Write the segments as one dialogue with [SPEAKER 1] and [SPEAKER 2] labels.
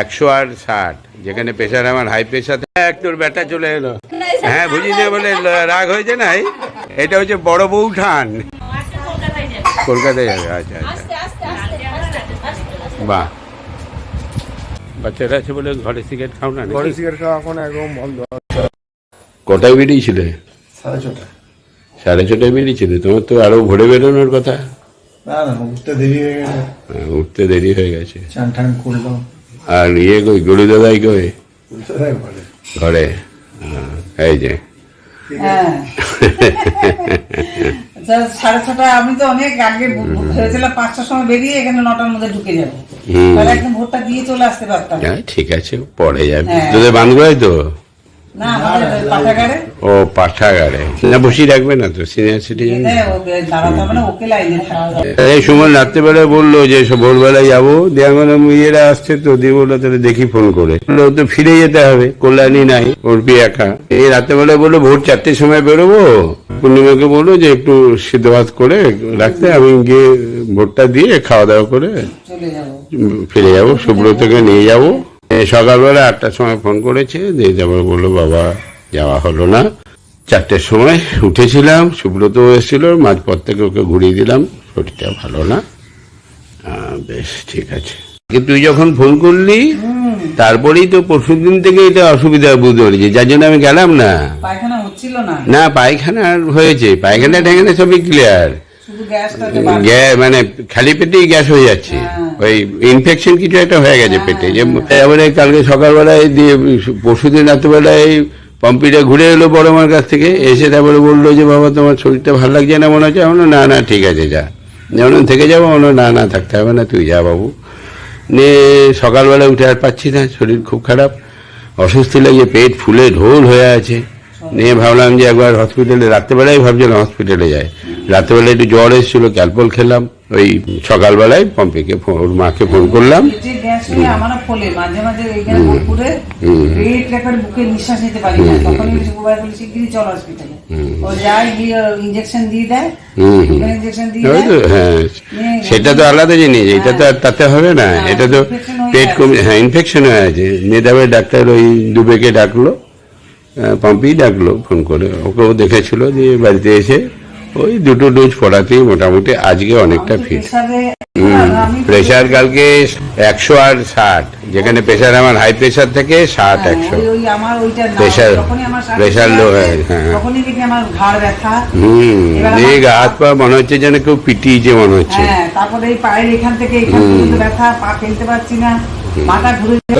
[SPEAKER 1] একশো আর ষাট। যেখানে প্রেশার আমার হাই প্রেশার এক তোর ব্যাটা চলে এলো। হ্যাঁ বুঝি না বলে রাগ হয়েছে নাই? এটা হচ্ছে বড় বউঠান কলকাতায় যাবে আচ্ছা আচ্ছা। বাহ। বাচ্চারা আছে বলে ঘরে সিগারেট খাও না
[SPEAKER 2] ঘরে সিগারেট খাওয়া এখন একদম বন্ধ।
[SPEAKER 1] কটায় বেরিয়েছিলে?
[SPEAKER 2] সাড়ে ছটা
[SPEAKER 1] সাড়ে ছটায় বেরিয়েছিলে? তোমার তো আরও ভোরে বেরোনোর কথা।
[SPEAKER 2] না না উঠতে দেরি হয়ে গেল
[SPEAKER 1] হ্যাঁ, উঠতে দেরি হয়ে গেছে।
[SPEAKER 2] চান টান করলাম।
[SPEAKER 1] আর ইয়ে কই গুরু দাদাই কই ঘরে এই যে
[SPEAKER 3] সাড়ে ছটা আমি তো অনেক আগে ভেবেছিলাম পাঁচটার সময় বেরিয়ে এখানে নটার মধ্যে ঢুকে যাব। একদম ভোটটা দিয়ে চলে আসতে পারতাম।
[SPEAKER 1] হ্যাঁ, ঠিক আছে পরে যাবে।
[SPEAKER 3] হ্যাঁ।
[SPEAKER 1] তোদের বান্ধবাই তো? ও পাঠাগারে। না বসিয়ে রাখবে না তো সিনিয়র সিটিজেন
[SPEAKER 3] ওকে দাঁড়াতে হবে না ওকে লাইনে থাকতে হবে।
[SPEAKER 1] এই সময় রাত্রেবেলা বলল যে ভোরবেলায় যাব। দিয়ে ইয়েরা আসছে তো দিয়ে বলল তাহলে দেখি ফোন করে। ও তো ফিরে যেতে হবে কল্যাণী নাই অর্পি একা। এই রাত্রেবেলায় বলল ভোর চারটের সময় বেরোবো? পূর্ণিমাকে বলল যে একটু সিদ্ধ ভাত করে রাখতে আমি গিয়ে ভোটটা দিয়ে খাওয়া দাওয়া করে ফিরে যাব সুব্রতকে নিয়ে যাব। সকালবেলা আটটার সময় ফোন করেছে দিয়ে তারপর বলল বাবা যাওয়া হলো না। চারটের সময় উঠেছিলাম সুব্রত এসেছিল মাঝপথ থেকে ওকে ঘুরিয়ে দিলাম শরীরটা ভালো না। বেশ ঠিক আছে। তুই যখন ফোন করলি তারপরেই তো পরশু দিন থেকে এটা অসুবিধা বুঝতে পেরেছি যার জন্য আমি গেলাম না।
[SPEAKER 3] না।
[SPEAKER 1] পায়খানা হয়েছে। পায়খানা ঠেখানা সবই ক্লিয়ার
[SPEAKER 3] শুধু গ্যাসটা
[SPEAKER 1] গ্যা- মানে খালি পেটেই গ্যাস হয়ে যাচ্ছে। ওই ইনফেকশন কিছু একটা হয়ে গেছে পেটে। যে এবারে কালকে সকালবেলায় দিয়ে পরশুদিন রাত্রেবেলায় পম্পিটা ঘুরে এলো বড় মার কাছ থেকে এসে তারপরে বলল যে বাবা তোমার শরীরটা ভালো লাগছে না মনে হচ্ছে? আমি বললাম, না না ঠিক আছে যা। যেমন থেকে যাব? বলল না না থাকতে হবে না তুই যা বাবু। নিয়ে সকালবেলা উঠে আর পাচ্ছি না শরীর খুব খারাপ। অস্বস্তি লাগে পেট ফুলে ঢোল হয়ে আছে। নিয়ে ভাবলাম যে একবার হসপিটালে রাত্রেবেলায় ভাবছিলাম হসপিটালে যায়। রাত্রেবেলায় একটু জ্বর এসেছিল ক্যালপল খেলাম। ওই সকালবেলায় পম্পিকে ওর মাকে ফোন করলাম। হ্যাঁ। সেটা তো আলাদা জিনিস এটা তো আর তাতে হবে না।
[SPEAKER 3] হ্যাঁ,
[SPEAKER 1] এটা তো পেট। কমে হ্যাঁ ইনফেকশন হয়ে আছে তারপরে ডাক্তার ওই দুবেকে ডাকলো পম্পি ডাকলো ফোন করে। ওকেও দেখেছিল যে বাড়িতে এসে ওই দুটো ডোজ পড়াতেই মোটামুটি আজকে অনেকটা ফিট প্রেশার কালকে একশো আর ষাট যেখানে প্রেশার আমার হাই প্রেশার থেকে ষাট
[SPEAKER 3] হ্যাঁ,
[SPEAKER 1] একশো। প্রেশার
[SPEAKER 3] আসে,
[SPEAKER 1] low হয়, হ্যাঁ। হুম হাত পা মনে হচ্ছে যেন কেউ পিটিয়েছে মনে হচ্ছে।
[SPEAKER 3] হ্যাঁ তারপরে এই পায়ের এখান থেকে ব্যথা পা ফেলতে পারছি না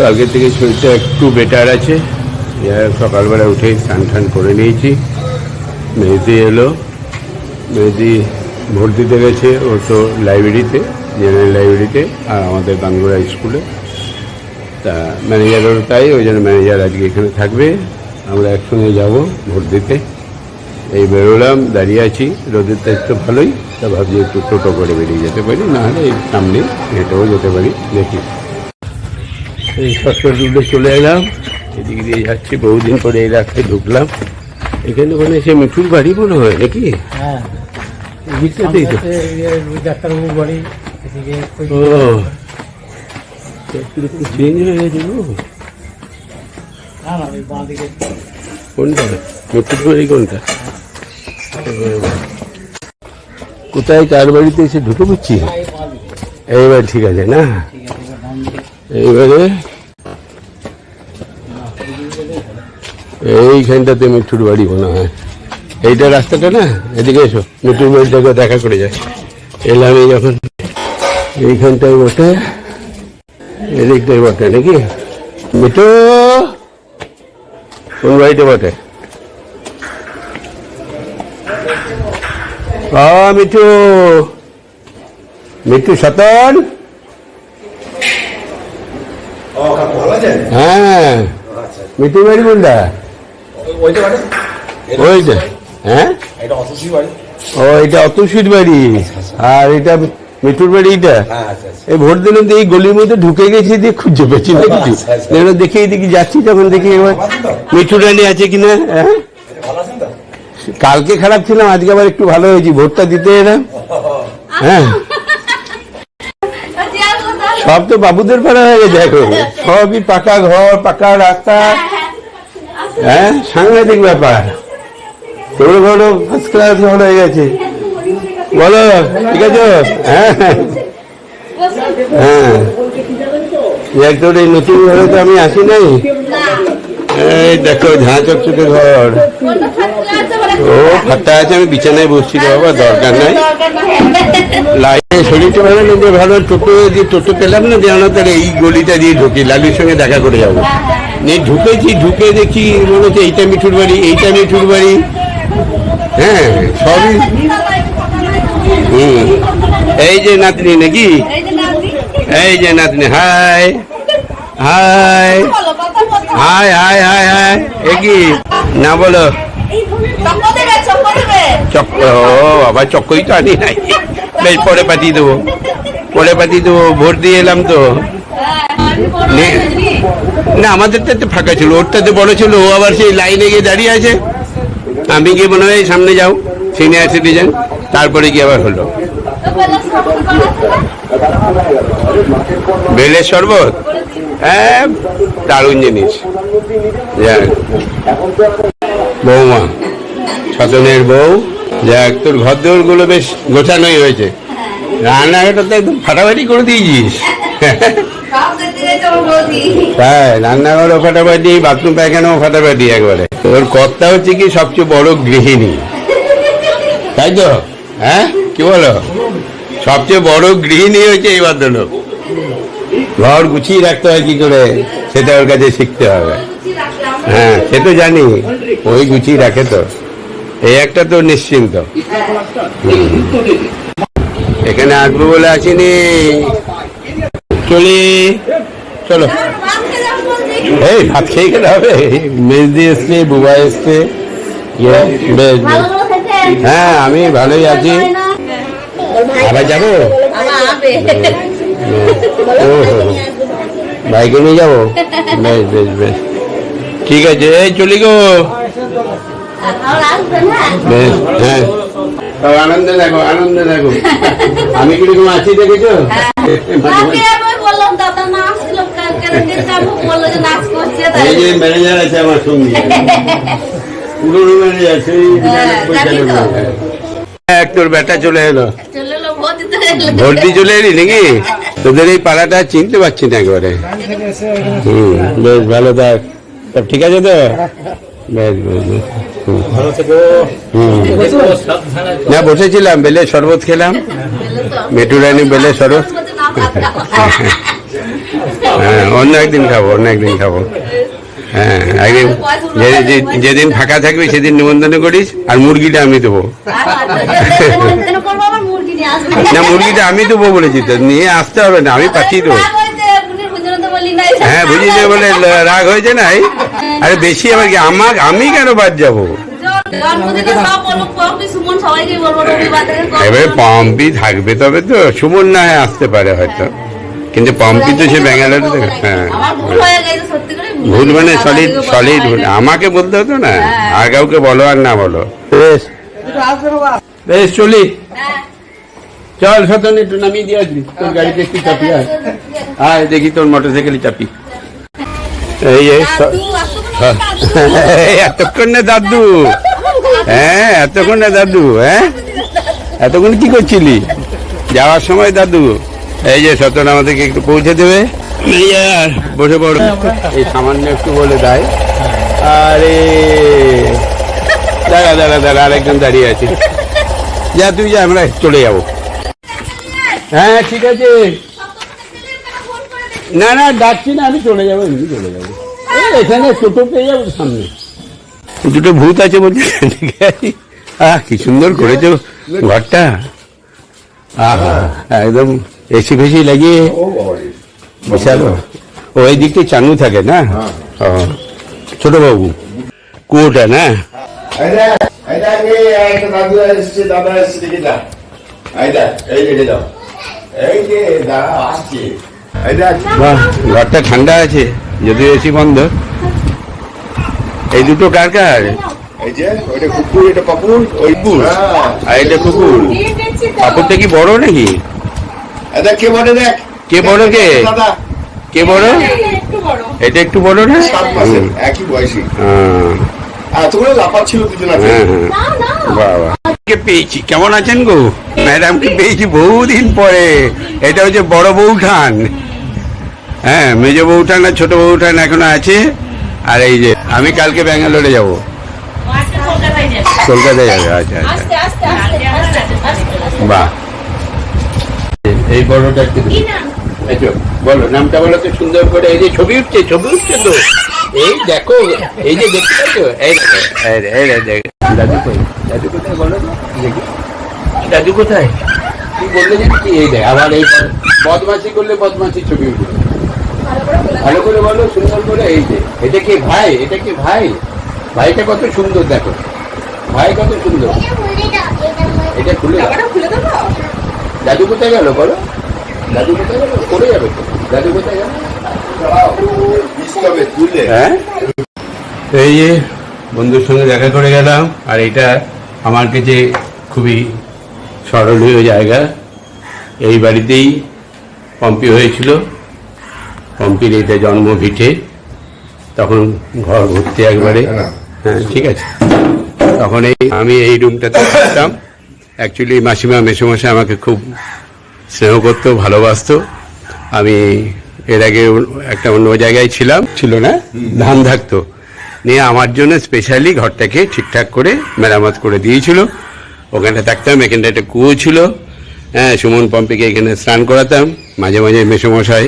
[SPEAKER 1] আগের থেকে শরীরটা একটু বেটার আছে। সকালবেলা উঠেই স্নান টান করে নিয়েছি। মেহেদি এলো। মেহেদি ভোট দিতে গেছে, ও তো লাইব্রেরিতে, জেনারেল লাইব্রেরিতে, আর আমাদের গাঙ্গুরা স্কুলে। তা ম্যানেজারেরও তাই, ওই জন্য ম্যানেজার আজকে এখানে থাকবে। আমরা একসঙ্গে যাব ভোট দিতে। এই বেরোলাম, দাঁড়িয়ে আছি। রোদের তাই তো ভালোই, তা ভাবছি একটু টোটো করে বেরিয়ে যেতে পারি, নাহলে এই সামনে হেঁটেও যেতে পারি, দেখি। এই সরকার রুটে চলে এলাম, এদিক দিয়ে যাচ্ছি, বহুদিন পরে এই রাস্তায় ঢুকলাম। এখানে ওখানে সে মিঠুর বাড়ি মনে হয় নাকি?
[SPEAKER 4] হ্যাঁ।
[SPEAKER 1] এই দিকটাতেই তো
[SPEAKER 4] ডাক্তারবাবুর বাড়ি
[SPEAKER 1] ও। কীরকম চেঞ্জ হয়ে গেছে গো।
[SPEAKER 4] না না ওই বাঁ দিকে।
[SPEAKER 1] কোনটা? মিঠুর বাড়ি কোনটা? কোথায় কার বাড়িতে এসে ঢুকে পড়ছি?
[SPEAKER 4] এই
[SPEAKER 1] এইবার ঠিক আছে না? এইবারে এইখানটাতে মিঠুর বাড়ি মনে হয়। এইটা রাস্তাটা না এদিকে এসো মিঠুর বাড়িটাকে দেখা করে যায় এলাম এই যখন এইখানটায় বটে এদিকটাই বটে নাকি? মিঠু কোন বাড়িতে বটে? মিঠু। মিঠু সতন? হ্যাঁ। মিঠু বাড়ি কোনটা? ওইটা হ্যাঁ? ও এটা অতুষির বাড়ি। আর এটা মিঠুর বাড়ি এটা এই ভোট দিলাম এই গলির মধ্যে ঢুকে গেছি দিয়ে খুঁজে পেয়েছি দেখে দেখি যাচ্ছি তখন দেখি এবার মিঠু রানী আছে কিনা হ্যাঁ? কালকে খারাপ ছিলাম আজকে আবার একটু ভালো হয়েছি ভোটটা দিতে এলাম। হ্যাঁ। সব তো বাবুদের পাড়া হয়ে গেছে দেখো। সবই পাকা ঘর পাকা রাস্তা। হ্যাঁ সাংঘাতিক ব্যাপার। তোর ঘরও ফার্স্ট ক্লাস হয়ে গেছে। বলো, ঠিক আছে? হ্যাঁ। হ্যাঁ। তোর এই নতুন ঘরে তো আমি আসি নাই। এই দেখো, ঝাঁ চকচকে ঘর। ও ফাটা আছে, আমি বিছানায় বসছি বাবা, দরকার নাই। লাইনে শরীরটা ভালো যে ভালো টোটো দিয়ে টোটো পেলাম না জানো তাহলে এই গলিটা দিয়ে ঢুকি, লালুর সঙ্গে দেখা করে যাব। নিয়ে ঢুকেছি, ঢুকে দেখি মনে হচ্ছে এইটা মিঠুর বাড়ি এইটা মিঠুর বাড়ি। হ্যাঁ সবই হুম। এই যে নাতনি নাকি? এই যে নাতনি, hi. Hi. Hi hi hi hi. এ কি? না বলো। চক্র ও বাবা চক্কই তো আনি নাই। বেশ, পরে পাঠিয়ে দেবো। পরে পাঠিয়ে দেবো, ভোট দিয়ে এলাম তো। নে- আমাদেরটা একটু ফাঁকা ছিল ওরটাতে বড় ছিল, ও আবার সেই লাইনে গিয়ে দাঁড়িয়ে আছে। আমি গিয়ে মনে হয় সামনে যাও সিনিয়র সিটিজেন তারপরে গিয়ে আবার হলো। বেলের শরবত? হ্যাঁ দারুণ জিনিস। বৌমা ছজনের বউ। যাক, তোর ঘরগুলো বেশ গোছানোই হয়েছে। রান্নাঘাটা তো একদম ফাটাফাটি করে দিয়েছিস। হ্যাঁ রান্নাঘরও ফাটাফাটি বাথরুম পায়খানাও ফাটাফাটি একবারে। তোর কর্তা হচ্ছে কি সবচেয়ে বড় গৃহিণী। তাই তো? হ্যাঁ? কি বলো? সবচেয়ে বড় গৃহিণী হচ্ছে এই ভদ্রলোক। ঘর গুছিয়ে রাখতে হয় কি করে? সেটা ওর কাছে শিখতে হবে। হ্যাঁ সে তো জানি। ওই গুছিয়ে রাখে তো। এই একটা তো নিশ্চিন্ত। এখানে আসব বলে আসিনি। চলি। চলো এই ভাত খেয়ে গেলে হবে মেজদি এসছে বুবা এসছে ইয়ে, বেশ বেশ হ্যাঁ আমি ভালোই আছি আবার যাব। বাইকে নিয়ে যাব বেশ বেশ বেশ ঠিক আছে এই চলি গো বেশ হ্যাঁ সব আনন্দে দেখো আনন্দে দেখো আমি কীরকম আছি দেখেছ এই যে ম্যানেজার আছে আমার সঙ্গে। পুরনো ম্যানেজার সেই এক তোর বেটা চলে এলো। ভর্তি চলে এলি। নাকি? তোদের এই পাড়াটা চিনতে পারছি না একবারে। হুম বেশ ভালো থাক সব ঠিক আছে তো? বেশ বেশ। না বসেছিলাম বেলে শরবত খেলাম। মেটুরানি বেলে শরবত। হ্যাঁ অন্য একদিন খাব, অন্য একদিন খাব। হ্যাঁ একদিন যেদিন ফাঁকা থাকবে, সেদিন নিমন্ত্রণ করিস, আর মুরগিটা আমি দেবো। না, মুরগিটা আমি দেবো বলেছি তো, নিয়ে আসতে হবে না, আমি পাঠিয়ে দেবো। হ্যাঁ বুঝিয়ে বলে রাগ হয়েছে নাই? আরে বেশি আবার কি আমার আমি কেন বাদ যাব? এবারে পম্পি থাকবে তবে তো, সুমন না হয় আসতে পারে হয়তো। কিন্তু পম্পি তো সে ব্যাঙ্গালোরে থেকে হ্যাঁ
[SPEAKER 5] আমার ভুল হয়ে। গেছে সত্যি করে
[SPEAKER 1] ভুল মানে সলিড সলিড ভুল। আমাকে বলতে হতো না? আর কাউকে বলো আর না বলো। বেশ। বেশ চলি।
[SPEAKER 5] হ্যাঁ।
[SPEAKER 1] চল সতন একটু নামিয়ে দিয়ে আসবি। তোর গাড়িতে একটু চাপি আয়। আয় দেখি তোর মোটর সাইকেলে চাপি। এই এতক্ষণ না দাদু। হ্যাঁ এতক্ষণ না দাদু হ্যাঁ। এতক্ষণ কি করছিলি? যাওয়ার সময় দাদু। এই যে সতন আমাদেরকে একটু পৌঁছে দেবে। বসে পড়ো। এই সামান্য একটু বলে দেয় আরে দাঁড়া দাঁড়া দাঁড়া আরেকজন দাঁড়িয়ে আছে। যা তুই যা আমরা চলে যাব। হ্যাঁ ঠিক আছে। না না ডাকছি না আমি চলে যাব এমনি চলে যাব। এখানে টোটো পেয়ে যাব সামনে। দুটো ভূত আছে বলছি আহ কি সুন্দর করেছ ঘরটা। আহা একদম এসি ফেসি লাগিয়ে বিশাল ও এই দিকটা চানু থাকে না? ও, ছোট বাবু। কুয়োটা না? বাহ ঘরটা ঠান্ডা আছে যদিও এসি বন্ধ। এই দুটো কার কার?
[SPEAKER 6] এই যে, ওইটা কুকুর, এটা পাপুর, ওই
[SPEAKER 1] কুকুর?
[SPEAKER 6] হ্যাঁ।
[SPEAKER 1] আর এটা কুকুর? কাপড়টা কি বড় নাকি?
[SPEAKER 6] কে দেখ।
[SPEAKER 1] কে বড় কে?
[SPEAKER 6] দাদা।
[SPEAKER 1] কে বড়? এটা একটু বড়। না?
[SPEAKER 6] সাত মাসের
[SPEAKER 1] হুম।
[SPEAKER 6] একই বয়সী। এতগুলো লাফাত দুজন আছে
[SPEAKER 1] হ্যাঁ হ্যাঁ। বাবা। কে পেয়েছি? কেমন আছেন গো? ম্যাডাম ম্যাডামকে পেয়েছি বহুদিন পরে। এটা হচ্ছে বড় বউ বউঠান হ্যাঁ মেজ বউ বউঠান আর ছোট বউ বউঠান এখনও আছে। আর এই যে আমি কালকে ব্যাঙ্গালোরে যাব।
[SPEAKER 5] কলকাতায় যাবে।
[SPEAKER 1] আচ্ছা আচ্ছা। বাহ। এই বড়টা একটু তো, বলো নামটা বলো তো সুন্দর করে। এই যে ছবি উঠছে ছবি উঠছে তো। এই দেখো এই যে দেখতে পাচ্ছ? এই দেখো। এই রে, এই রে, দেখো। দাদু কই? দাদু কোথায় বলো তো? দেখি। দাদু কোথায়? কি বললে জানি কি? এই দেখ আবার এই বদ- বদমাশি করলে বদমাশি ছবি উঠবে। ভালো করে বলো সুন্দর করে। এই যে এটা কি ভাই? এটা কি ভাই? ভাইটা কত সুন্দর দেখো। ভাই কত সুন্দর। এটা খুলে দাও দাদু কোথায় গেল বলো? দাদু কোথায় গেল? পড়ে যাবে তো। দাদু কোথায় গেল? হ্যাঁ? এই যে বন্ধুর সঙ্গে দেখা করে গেলাম আর এটা আমার কাছে খুবই স্মরণীয় জায়গা। এই বাড়িতেই পম্পি হয়েছিল। পম্পির এটা জন্ম ভিটে। তখন ঘর ভর্তি একবারে। হ্যাঁ ঠিক আছে। তখন এই আমি এই রুমটাতে থাকতাম অ্যাকচুয়ালি মাসিমা মেসোমশাই আমাকে খুব স্নেহ করতো, ভালোবাসতো। আমি এর আগে একটা অন্য জায়গায় ছিলাম, ছিল না? ধান থাকতো নিয়ে আমার জন্য স্পেশালি ঘরটাকে ঠিকঠাক করে মেরামত করে দিয়েছিল। ওখানে থাকতাম, এখানটা একটা কুয়ো ছিল। হ্যাঁ সুমন পম্পিকে এখানে স্নান করাতাম, মাঝে মাঝে মেসোমশাই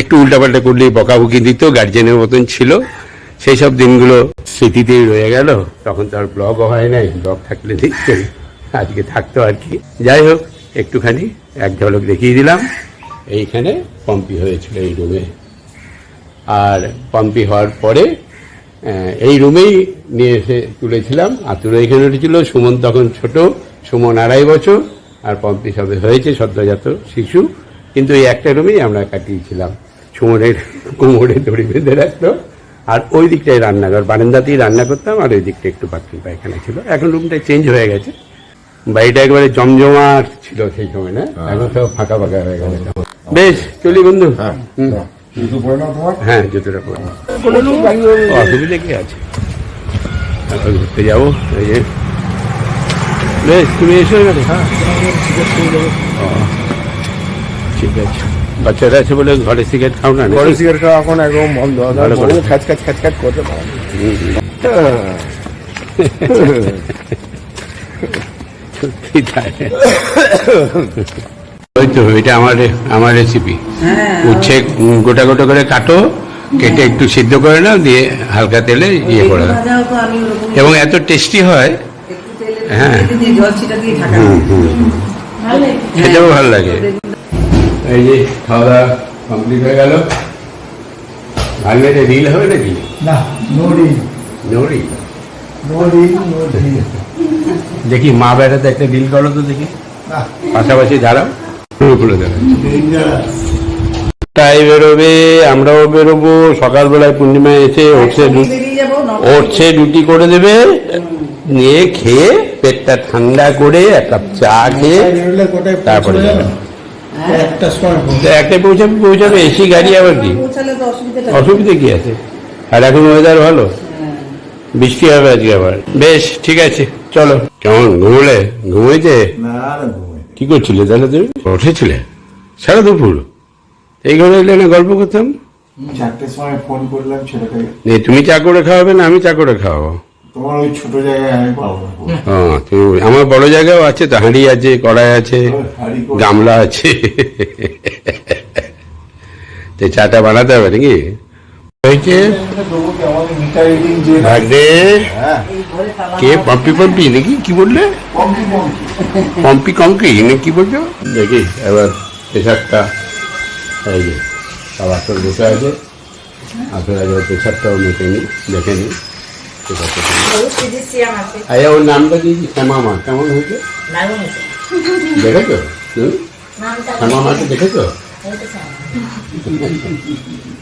[SPEAKER 1] একটু উল্টাপাল্টা করলেই বকাবকি দিত গার্জেনের মতন ছিল। সেই সব দিনগুলো স্মৃতিতেই রয়ে গেল। তখন তো আর ব্লগও হয় নাই ব্লগ থাকলে নিশ্চয়ই। আজকে থাকতো আর কি। যাই হোক, একটুখানি এক ঝলক দেখিয়ে দিলাম। এইখানে পম্পি হয়েছিল এই রুমে। আর পম্পি হওয়ার পরে এই রুমেই নিয়ে এসে তুলেছিলাম। আতুরা এখানে উঠেছিল সুমন, তখন ছোট সুমন আড়াই বছর। আর পম্পি সবে হয়েছে সদ্যজাত শিশু। কিন্তু এই একটা রুমেই আমরা কাটিয়েছিলাম। সুমনের কোমরে দড়ি বেঁধে রাখতো আর ওই দিকটায় রান্নাঘর, বারান্দাতেই রান্না করতাম। আর ওই দিকটা একটু বাথরুম পায়খানা ছিল। এখন রুমটা চেঞ্জ হয়ে গেছে। বাড়িটা একবারে জমজমাট ছিল সেই সময় না? এখন সব ফাঁকা ফাঁকা হয়ে গেছে। বেশ চলি বন্ধু।
[SPEAKER 6] তোমার?
[SPEAKER 1] হ্যাঁ জুতোটা পরে অসুবিধা কি আছে? ঘুরতে যাব এই যে। বেশ তুমি এসো হ্যাঁ ঠিক আছে। বাচ্চারা আছে বলে ঘরে সিগারেট খাও না?
[SPEAKER 2] বড় সিগারেট খাওয়া এখন একদম বন্ধ। খাচ খাচ খাচ খাচ করতে পারে।
[SPEAKER 1] সত্যি তাই। ওই তো এটা আমার আমার রেসিপি উচ্ছে গোটা গোটা করে কাটো কেটে একটু সিদ্ধ করে নাও দিয়ে হালকা তেলে ইয়ে করে এবং এত টেস্টি হয় হ্যাঁ। খেতেও ভালো লাগে। এই যে খাওয়া দাওয়া কমপ্লিট হয়ে গেল। ভাগনেটে রিল হবে নাকি?
[SPEAKER 2] না নোডি
[SPEAKER 1] নড়ি
[SPEAKER 2] নোডি নোডি
[SPEAKER 1] দেখি মা বেড়াতে একটা রিল করো তো দেখি। পাশাপাশি দাঁড়াও। তাই বেরোবে, আমরাও বেরোবো। সকালবেলায় পূর্ণিমায় এসে ওটসে ওটসে রুটি করে দেবে। নিয়ে খেয়ে পেটটা ঠান্ডা করে এক কাপ চা খেয়ে তারপরে?
[SPEAKER 2] একটা সময়
[SPEAKER 1] পৌঁছাবে পৌঁছাবে, এসি গাড়ি আবার কি? অসুবিধা কি আছে? আর এখন ওয়েদার ভালো? বৃষ্টি হবে আজকে আবার। বেশ, ঠিক আছে, চলো। কেমন ঘুমলে
[SPEAKER 2] না
[SPEAKER 1] কি করছিলে তাহলে তুমি? উঠেছিলে? সারা দুপুর? এই ঘরে এলে না গল্প করতাম?
[SPEAKER 2] চারটের সময় ফোন করলাম ছেলেটাকে।
[SPEAKER 1] নে, তুমি চা করে খাওয়াবে না আমি চা করে খাওয়াবো?
[SPEAKER 2] তোমার ওই ছোট জায়গায় আমি পাবো না।
[SPEAKER 1] ও, তুমি- আমার বড় জায়গাও আছে তো হাঁড়ি আছে কড়াই আছে গামলা আছে। তো চাটা বানাতে হবে নাকি? হয়েছে
[SPEAKER 2] কি
[SPEAKER 1] পম্পি পম্পি নাকি? কি বললে?
[SPEAKER 2] পম্পি
[SPEAKER 1] কঙ্কি না কি বলছো? দেখি এবার প্রেশারটা এই যে সব আসল বসে আছে। আসলে প্রেশারটাও আচ্ছা ওর নামটা দিয়েছি শ্যামা মা কেমন হয়েছে? দেখেছ? দেখেছ?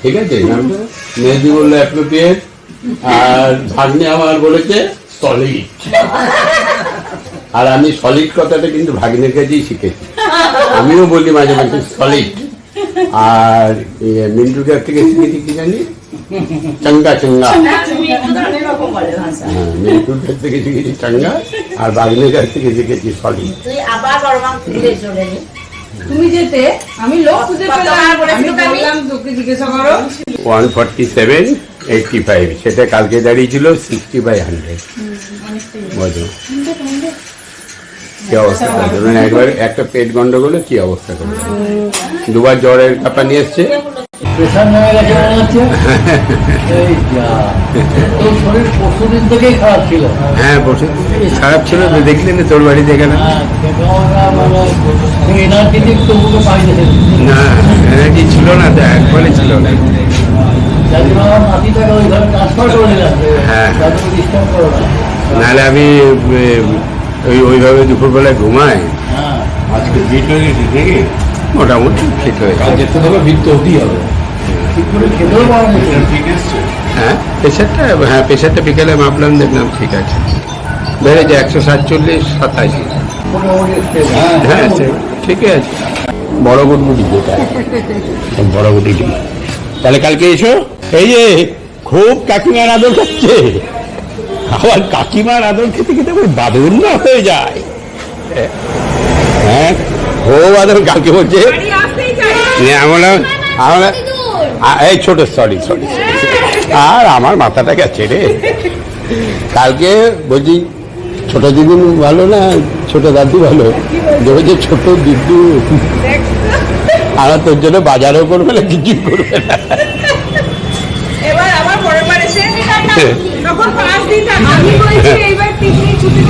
[SPEAKER 1] ঠিক আছে? মেহেদি বলল অ্যাপ্রোপ্রিয়েট আর ভাগ্নে আমার বলেছে সলিড আর আমি সলিড কথাটা কিন্তু ভাগ্নের কাছেই শিখেছি। আমিও বলি মাঝে মাঝে সলিড আর মিন্টুর কাছ থেকে শিখেছি কি জানি? চাঙ্গা চাঙ্গা। হ্যাঁ মিন্টুর কাছ থেকে শিখেছি চাঙ্গা, আর বাগনের কাছ থেকে শিখেছি
[SPEAKER 5] সলিড আবার
[SPEAKER 3] তুমি যেতে আমি লোক খুঁজে পেলাম। আমি বললাম তোকে জিজ্ঞাসা করো।
[SPEAKER 1] One forty seven eighty five সেটা কালকে দাঁড়িয়েছিল সিক্সটি বাই হান্ড্রেড বোঝো। কি অবস্থা করবে একবার একটা পেট গন্ডগোলে কি অবস্থা করবে দুবার জ্বরের কাপা নিয়ে এসছে।
[SPEAKER 4] প্রেশার নেমে গেছে মনে হচ্ছে? এই যা। তোর শরীর পরশু দিন থেকেই খারাপ ছিল।
[SPEAKER 1] হ্যাঁ বসে খারাপ ছিল তো দেখলি না তোর বাড়িতে গেলাম
[SPEAKER 4] মানে এনার্জেটিক তবুকে পাইতেছে
[SPEAKER 1] না এনার্জি ছিল না তো একবারে ছিল না। হ্যাঁ।
[SPEAKER 4] না।
[SPEAKER 1] নাহলে আমি ওই ওইভাবে দুপুরবেলায় ঘুমাই।
[SPEAKER 4] হ্যাঁ।
[SPEAKER 2] আজকে হয়ে গেছে দেখি।
[SPEAKER 1] মোটামুটি ঠিক হয়ে
[SPEAKER 2] কাল
[SPEAKER 1] যায়
[SPEAKER 2] যেতে হবে। তো হবে
[SPEAKER 1] হ্যাঁ প্রেশারটা হ্যাঁ প্রেশারটা বিকেলে মাপলাম দেখলাম ঠিক আছে। বেড়েছে একশো সাতচল্লিশ সাতাশি। হ্যাঁ সে ঠিকই আছে। বড় গুটগুটি বড় গুটিটি তাহলে কালকে এসো। এই যে খুব কাকিমার আদর খাচ্ছে আবার কাকিমার আদর খেতে খেতে বাদুর না হয়ে যায়। হ্যাঁ খুব আদর কালকে বলছে আমরা আমরা এই ছোট সরি সরি আর আমার মাথাটা গেছে রে। কালকে বলছি ছোট দিদুন ভালো না ছোট দাদু ভালো? যে বলছে ছোট দিদু। আমরা তোর জন্য বাজারও করবে না কিছু করবে না।
[SPEAKER 3] এবার আবার পরের বার এসে তখন পাঁচ দিন আমি বলছি এইবার পিকনিক ছুটি